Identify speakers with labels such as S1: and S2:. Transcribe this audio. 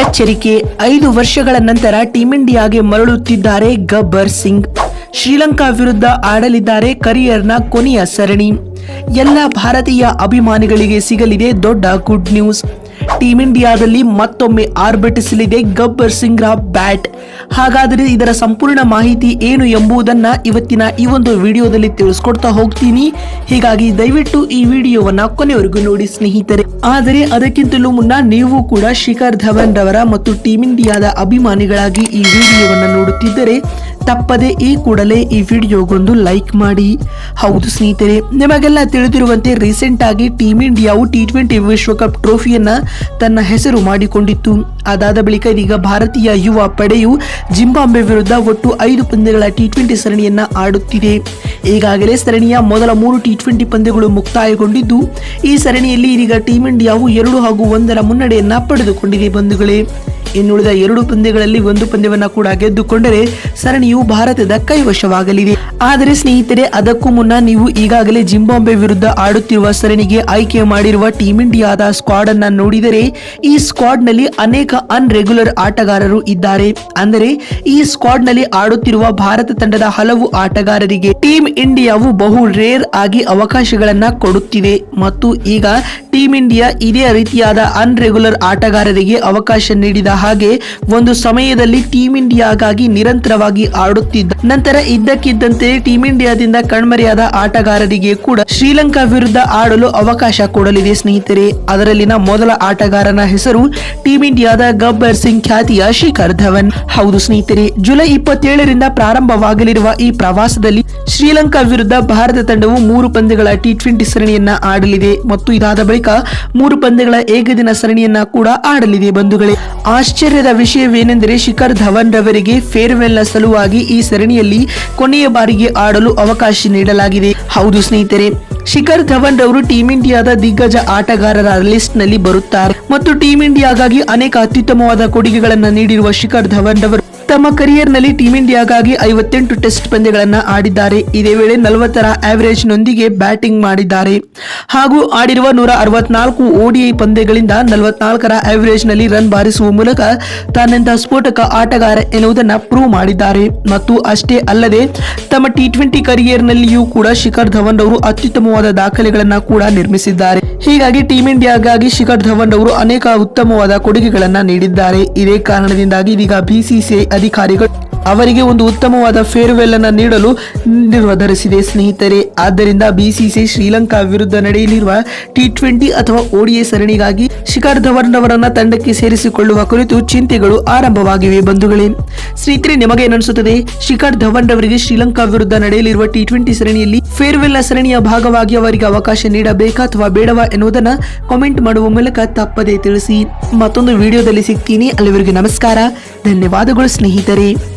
S1: ಎಚ್ಚರಿಕೆ. ಐದು ವರ್ಷಗಳ ನಂತರ ಟೀಂ ಇಂಡಿಯಾಗೆ ಮರಳುತ್ತಿದ್ದಾರೆ ಗಬ್ಬರ್ ಸಿಂಗ್. ಶ್ರೀಲಂಕಾ ವಿರುದ್ಧ ಆಡಲಿದ್ದಾರೆ ಕರಿಯರ್ನ ಕೊನೆಯ ಸರಣಿ. ಎಲ್ಲ ಭಾರತೀಯ ಅಭಿಮಾನಿಗಳಿಗೆ ಸಿಗಲಿದೆ ದೊಡ್ಡ ಗುಡ್ ನ್ಯೂಸ್. ಟೀಂ ಇಂಡಿಯಾದಲ್ಲಿ ಮತ್ತೊಮ್ಮೆ ಆರ್ಭಟಿಸಲಿದೆ ಗಬ್ಬರ್ ಸಿಂಗ್ರ ಬ್ಯಾಟ್. ಹಾಗಾದರೆ ಇದರ ಸಂಪೂರ್ಣ ಮಾಹಿತಿ ಏನು ಎಂಬುದನ್ನ ಇವತ್ತಿನ ಈ ಒಂದು ವಿಡಿಯೋದಲ್ಲಿ ತಿಳಿಸ್ಕೊಡ್ತಾ ಹೋಗ್ತೀನಿ. ಹೀಗಾಗಿ ದಯವಿಟ್ಟು ಈ ವಿಡಿಯೋವನ್ನ ಕೊನೆವರೆಗೂ ನೋಡಿ ಸ್ನೇಹಿತರೆ. ಆದರೆ ಅದಕ್ಕಿಂತಲೂ ಮುನ್ನ ನೀವು ಕೂಡ ಶಿಖರ್ ಧವನ್ ರವರ ಮತ್ತು ಟೀಂ ಇಂಡಿಯಾದ ಅಭಿಮಾನಿಗಳಾಗಿ ಈ ವಿಡಿಯೋವನ್ನ ನೋಡುತ್ತಿದ್ದರೆ ತಪ್ಪದೆ ಈ ಕೂಡಲೇ ಈ ವಿಡಿಯೋಗೊಂದು ಲೈಕ್ ಮಾಡಿ. ಹೌದು ಸ್ನೇಹಿತರೆ, ನಿಮಗೆಲ್ಲ ತಿಳಿದಿರುವಂತೆ ರೀಸೆಂಟ್ ಆಗಿ ಟೀಮ್ ಇಂಡಿಯಾವು ಟಿ ಟ್ವೆಂಟಿ ವಿಶ್ವಕಪ್ ಟ್ರೋಫಿಯನ್ನ ತನ್ನ ಹೆಸರು ಮಾಡಿಕೊಂಡಿತ್ತು. ಅದಾದ ಬಳಿಕ ಇದೀಗ ಭಾರತೀಯ ಯುವ ಪಡೆಯು ಜಿಂಬಾಂಬೆ ವಿರುದ್ಧ ಒಟ್ಟು ಐದು ಪಂದ್ಯಗಳ ಟಿ ಟ್ವೆಂಟಿ ಸರಣಿಯನ್ನ ಆಡುತ್ತಿದೆ. ಈಗಾಗಲೇ ಸರಣಿಯ ಮೊದಲ ಮೂರು ಟಿ ಟ್ವೆಂಟಿ ಪಂದ್ಯಗಳು ಮುಕ್ತಾಯಗೊಂಡಿದ್ದು, ಈ ಸರಣಿಯಲ್ಲಿ ಇದೀಗ ಟೀಮ್ ಇಂಡಿಯಾವು ಎರಡು ಹಾಗೂ ಒಂದರ ಮುನ್ನಡೆಯನ್ನ ಪಡೆದುಕೊಂಡಿದೆ ಬಂಧುಗಳೇ. ಇನ್ನುಳಿದ ಎರಡು ಪಂದ್ಯಗಳಲ್ಲಿ ಒಂದು ಪಂದ್ಯವನ್ನ ಕೂಡ ಗೆದ್ದುಕೊಂಡರೆ ಸರಣಿಯು ಭಾರತದ ಕೈವಶವಾಗಲಿದೆ. ಆದರೆ ಸ್ನೇಹಿತರೆ, ಅದಕ್ಕೂ ಮುನ್ನ ನೀವು ಈಗಾಗಲೇ ಜಿಂಬಾಂಬೆ ವಿರುದ್ಧ ಆಡುತ್ತಿರುವ ಸರಣಿಗೆ ಆಯ್ಕೆ ಮಾಡಿರುವ ಟೀಂ ಇಂಡಿಯಾದ ಸ್ಕ್ವಾಡ್ ಅನ್ನ ನೋಡಿದರೆ ಈ ಸ್ಕ್ವಾಡ್ನಲ್ಲಿ ಅನೇಕ ರೆಗ್ಯುಲರ್ ಆಟಗಾರರು ಇದ್ದಾರೆ. ಅಂದರೆ ಈ ಸ್ಕ್ವಾಡ್ನಲ್ಲಿ ಆಡುತ್ತಿರುವ ಭಾರತ ತಂಡದ ಹಲವು ಆಟಗಾರರಿಗೆ ಟೀಂ ಇಂಡಿಯಾವು ಬಹು ರೇರ್ ಆಗಿ ಅವಕಾಶಗಳನ್ನ ಕೊಡುತ್ತಿದೆ ಮತ್ತು ಈಗ ಟೀಂ ಇಂಡಿಯಾ ಇದೇ ರೀತಿಯಾದ ಅನ್ ರೆಗ್ಯುಲರ್ ಆಟಗಾರರಿಗೆ ಅವಕಾಶ ನೀಡಿದ ಹಾಗೆ ಒಂದು ಸಮಯದಲ್ಲಿ ಟೀಂ ಇಂಡಿಯಾಗಾಗಿ ನಿರಂತರವಾಗಿ ಆಡುತ್ತಿದ್ದ ನಂತರ ಇದ್ದಕ್ಕಿದ್ದಂತೆ ಟೀಂ ಇಂಡಿಯಾದಿಂದ ಕಣ್ಮರೆಯಾದ ಆಟಗಾರರಿಗೆ ಕೂಡ ಶ್ರೀಲಂಕಾ ವಿರುದ್ಧ ಆಡಲು ಅವಕಾಶ ಕೊಡಲಿದೆ ಸ್ನೇಹಿತರೆ. ಅದರಲ್ಲಿನ ಮೊದಲ ಆಟಗಾರನ ಹೆಸರು ಟೀಂ ಇಂಡಿಯಾದ ಗಬ್ಬರ್ ಸಿಂಗ್ ಖ್ಯಾತಿಯ ಶಿಖರ್ ಧವನ್. ಹೌದು ಸ್ನೇಹಿತರೆ, ಜುಲೈ ಇಪ್ಪತ್ತೇಳರಿಂದ ಪ್ರಾರಂಭವಾಗಲಿರುವ ಈ ಪ್ರವಾಸದಲ್ಲಿ ಶ್ರೀಲಂಕಾ ವಿರುದ್ಧ ಭಾರತ ತಂಡವು ಮೂರು ಪಂದ್ಯಗಳ ಟಿ ಟ್ವೆಂಟಿ ಸರಣಿಯನ್ನ ಆಡಲಿದೆ ಮತ್ತು ಇದಾದ ಬಳಿಕ ಮೂರು ಪಂದ್ಯಗಳ ಏಕದಿನ ಸರಣಿಯನ್ನ ಕೂಡ ಆಡಲಿದೆ ಬಂಧುಗಳೇ. ಆಶ್ಚರ್ಯದ ವಿಷಯವೇನೆಂದರೆ ಶಿಖರ್ ಧವನ್ ರವರಿಗೆ ಫೇರ್ವೆಲ್ನ ಸಲುವಾಗಿ ಈ ಸರಣಿಯಲ್ಲಿ ಕೊನೆಯ ಬಾರಿಗೆ ಆಡಲು ಅವಕಾಶ ನೀಡಲಾಗಿದೆ. ಹೌದು ಸ್ನೇಹಿತರೆ, ಶಿಖರ್ ಧವನ್ ರವರು ಟೀಂ ಇಂಡಿಯಾದ ದಿಗ್ಗಜ ಆಟಗಾರರ ಲಿಸ್ಟ್ನಲ್ಲಿ ಬರುತ್ತಾರೆ. ಮತ್ತು ಟೀಂ ಇಂಡಿಯಾಗಾಗಿ ಅನೇಕ ಅತ್ಯುತ್ತಮವಾದ ಕೊಡುಗೆಗಳನ್ನು ನೀಡಿರುವ ಶಿಖರ್ ಧವನ್ ರವರು ತಮ್ಮ ಕರಿಯರ್ನಲ್ಲಿ ಟೀಂ ಇಂಡಿಯಾಗಾಗಿ ಐವತ್ತೆಂಟು ಟೆಸ್ಟ್ ಪಂದ್ಯಗಳನ್ನು ಆಡಿದ್ದಾರೆ. ಇದೇ ವೇಳೆ ನಲವತ್ತರ ಆವರೇಜ್ ನೊಂದಿಗೆ ಬ್ಯಾಟಿಂಗ್ ಮಾಡಿದ್ದಾರೆ. ಹಾಗೂ ಆಡಿರುವ ನೂರ ಅರವತ್ನಾಲ್ಕು ಓಡಿಐ ಪಂದ್ಯಗಳಿಂದ ನಲವತ್ನಾಲ್ಕರ ಆವರೇಜ್ನಲ್ಲಿ ರನ್ ಬಾರಿಸುವ ಮೂಲಕ ತನ್ನಂತಹ ಸ್ಫೋಟಕ ಆಟಗಾರ ಎನ್ನುವುದನ್ನು ಪ್ರೂವ್ ಮಾಡಿದ್ದಾರೆ. ಮತ್ತು ಅಷ್ಟೇ ಅಲ್ಲದೆ ತಮ್ಮ ಟಿ ಟ್ವೆಂಟಿ ಕರಿಯರ್ನಲ್ಲಿಯೂ ಕೂಡ ಶಿಖರ್ ಧವನ್ ಅವರು ಅತ್ಯುತ್ತಮವಾದ ದಾಖಲೆಗಳನ್ನು ಕೂಡ ನಿರ್ಮಿಸಿದ್ದಾರೆ. ಹೀಗಾಗಿ ಟೀಂ ಇಂಡಿಯಾಗಾಗಿ ಶಿಖರ್ ಧವನ್ ಅವರು ಅನೇಕ ಉತ್ತಮವಾದ ಕೊಡುಗೆಗಳನ್ನು ನೀಡಿದ್ದಾರೆ. ಇದೇ ಕಾರಣದಿಂದಾಗಿ ಇದೀಗ ಬಿಸಿಸಿಐ अधिकारीगण ಅವರಿಗೆ ಒಂದು ಉತ್ತಮವಾದ ಫೇರ್ವೆಲ್ ಅನ್ನ ನೀಡಲು ನಿರ್ಧರಿಸಿದೆ ಸ್ನೇಹಿತರೆ. ಆದ್ದರಿಂದ ಬಿಸಿಸಿಐ ಶ್ರೀಲಂಕಾ ವಿರುದ್ಧ ನಡೆಯಲಿರುವ ಟಿ ಟ್ವೆಂಟಿ ಅಥವಾ ಓಡಿಎ ಸರಣಿಗಾಗಿ ಶಿಖರ್ ಧವನ್ ಅವರನ್ನ ತಂಡಕ್ಕೆ ಸೇರಿಸಿಕೊಳ್ಳುವ ಕುರಿತು ಚಿಂತೆಗಳು ಆರಂಭವಾಗಿವೆ ಬಂಧುಗಳೇ. ಸ್ನೇಹಿತರೆ, ನಿಮಗೆ ಏನಿಸುತ್ತದೆ? ಶಿಖರ್ ಧವನ್ ರವರಿಗೆ ಶ್ರೀಲಂಕಾ ವಿರುದ್ಧ ನಡೆಯಲಿರುವ ಟಿ ಟ್ವೆಂಟಿ ಸರಣಿಯಲ್ಲಿ ಫೇರ್ವೆಲ್ ಸರಣಿಯ ಭಾಗವಾಗಿ ಅವರಿಗೆ ಅವಕಾಶ ನೀಡಬೇಕಾ ಅಥವಾ ಬೇಡವಾ ಎನ್ನುವುದನ್ನ ಕಾಮೆಂಟ್ ಮಾಡುವ ಮೂಲಕ ತಪ್ಪದೇ ತಿಳಿಸಿ. ಮತ್ತೊಂದು ವಿಡಿಯೋದಲ್ಲಿ ಸಿಗ್ತೀನಿ. ಅಲ್ಲಿವರೆಗೆ ನಮಸ್ಕಾರ. ಧನ್ಯವಾದಗಳು ಸ್ನೇಹಿತರೆ.